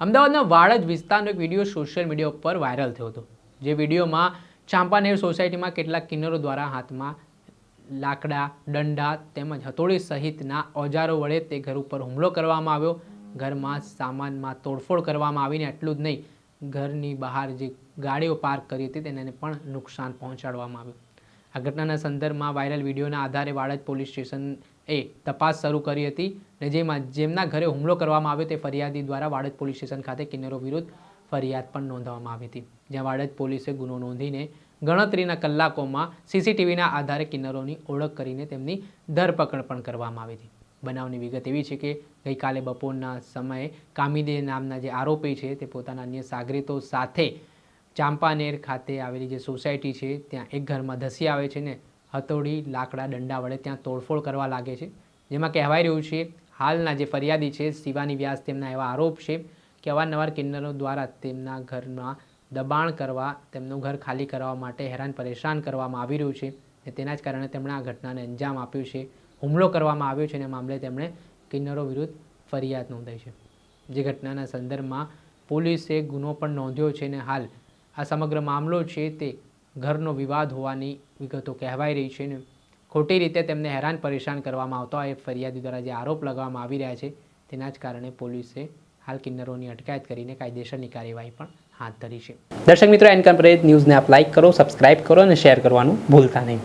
અમદાવાદના વાડજ વિસ્તારનો એક વીડિયો સોશિયલ મીડિયા ઉપર વાયરલ થયો હતો. જે વિડીયોમાં ચાંપાનેર સોસાયટીમાં કેટલાક કિન્નરો દ્વારા હાથમાં લાકડા, દંડા તેમજ હથોડી સહિતના ઓજારો વડે તે ઘર ઉપર હુમલો કરવામાં આવ્યો. ઘરમાં સામાનમાં તોડફોડ કરવામાં આવીને એટલું જ નહીં, ઘરની બહાર જે ગાડીઓ પાર્ક કરી હતી તેને પણ નુકસાન પહોંચાડવામાં આવ્યું. આ ઘટનાના સંદર્ભમાં વાયરલ વિડીયોના આધારે વાડજ પોલીસ સ્ટેશન એ તપાસ શરૂ કરી હતી અને જેમાં જેમના ઘરે હુમલો કરવામાં આવ્યો તે ફરિયાદી દ્વારા વાડજ પોલીસ સ્ટેશન ખાતે કિન્નરો વિરુદ્ધ ફરિયાદ પણ નોંધવામાં આવી હતી. જ્યાં વાડજ પોલીસે ગુનો નોંધીને ગણતરીના કલાકોમાં સીસીટીવીના આધારે કિન્નરોની ઓળખ કરીને તેમની ધરપકડ પણ કરવામાં આવી હતી. બનાવની વિગત એવી છે કે ગઈકાલે બપોરના સમયે કામિદે નામના જે આરોપી છે તે પોતાના અન્ય સાગરીતો સાથે ચાંપાનેર ખાતે આવેલી જે સોસાયટી છે, ત્યાં એક ઘરમાં ધસી આવે છે ને હથોડી, લાકડા, દંડા વડે ત્યાં તોડફોડ કરવા લાગે છે. જેમાં કહેવાય રહ્યું છે, હાલના જે ફરિયાદી છે, શિવાની વ્યાસ તેમના એવા આરોપ છે કે અવારનવાર કિન્નરો દ્વારા તેમના ઘરમાં દબાણ કરવા, તેમનું ઘર ખાલી કરવા માટે હેરાન પરેશાન કરવામાં આવી રહ્યું છે ને તેના જ કારણે તેમણે આ ઘટનાને અંજામ આપ્યું છે. હુમલો કરવામાં આવ્યો છે અને મામલે તેમણે કિન્નરો વિરુદ્ધ ફરિયાદ નોંધાઈ છે. જે ઘટનાના સંદર્ભમાં પોલીસે ગુનો પણ નોંધ્યો છે અને હાલ આ સમગ્ર મામલો છે તે ઘરનો વિવાદ હોવાની વિગતો કહેવાઈ રહી છે ને. ખોટી રીતે તેમને હેરાન પરેશાન કરવામાં આવતા હોય ફરિયાદી દ્વારા જે આરોપ લગાવવામાં આવી રહ્યા છે, તેના જ કારણે પોલીસે હાલ કિન્નરોની અટકાયત કરીને કાયદેસરની કાર્યવાહી પણ હાથ ધરી છે. દર્શક મિત્રો એનકમ ન્યૂઝને આપ લાઇક કરો, સબસ્ક્રાઇબ કરો અને શેર કરવાનું ભૂલતા નહીં.